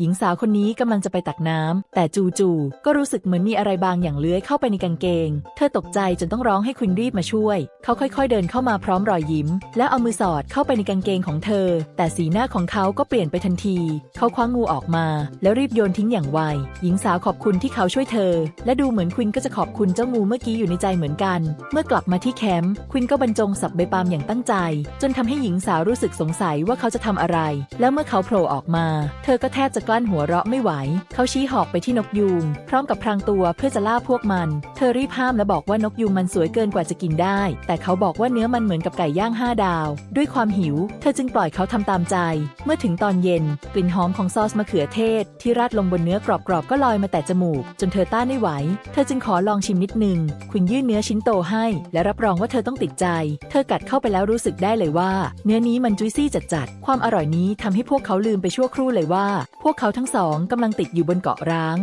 หญิงสาวคนนี้กำลังจะไปตักน้ำ แต่จู่ๆก็รู้สึกเหมือนมีอะไรบางอย่างเลื้อยเข้าไปในกางเกง เธอตกใจจนต้องร้องให้ควินรีบมาช่วย เขาค่อยๆ เดินเข้ามาพร้อมรอยยิ้ม แล้วเอามือสอดเข้าไปในกางเกงของเธอ แต่สีหน้าของเขาก็เปลี่ยนไปทันที เขาคว้างูออกมา แล้วรีบโยนทิ้งอย่างไว หญิงสาวขอบคุณที่เขาช่วยเธอ และดูเหมือนควินก็จะขอบคุณเจ้างูเมื่อกี้อยู่ในใจเหมือนกัน เมื่อกลับมาที่แคมป์ควินก็บรรจงสับใบปาล์มอย่างตั้งใจ จนทำให้หญิงสาวรู้สึกสงสัยว่าเขาจะทำอะไร แล้วเมื่อเขาโผล่ออกมา เธอก็แทบจะกลั้นหัวเราะไม่ไหว เขาชี้หอกไปที่นกยูง พร้อมกับพรางตัวเพื่อจะล่าพวกมัน เธอรีบห้ามและบอกว่านกยูงมันสวยเกินกว่าจะกินได้ แต่เขาบอกว่าเนื้อมันเหมือนกับไก่ย่างห้าดาว ด้วยความหิว เธอจึงปล่อยเขาทำตามใจ เมื่อถึงตอนเย็น กลิ่นหอมของซอสมะเขือเทศ ที่ราดลงบนเนื้อกรอบๆก็ลอยมาแต่จมูก จนเธอต้านไม่ไหว เธอจึงขอลองชิมนิดนึงควินยื่นเนื้อชิ้นโตให้ และรับรองว่าเธอต้องติดใจ เธอกัดเข้าไปแล้วรู้สึกได้เลยว่า เนื้อนี้มันจุยซี่จัดๆความอร่อยนี้ทำให้พวกเขาลืมไปชั่วครู่เลยว่า พวกเขาทั้งสองกำลังติดอยู่บนเกาะร้าง